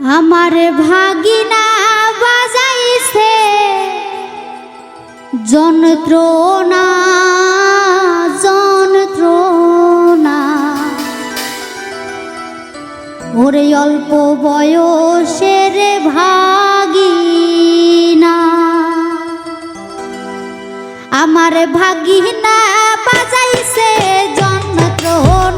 আমার ভাগিনা বাজাইছে যন্ত্র ওরে অল্প বয়সের ভাগিনা আমার ভাগিনা বাজাইছে যন্ত্রণা।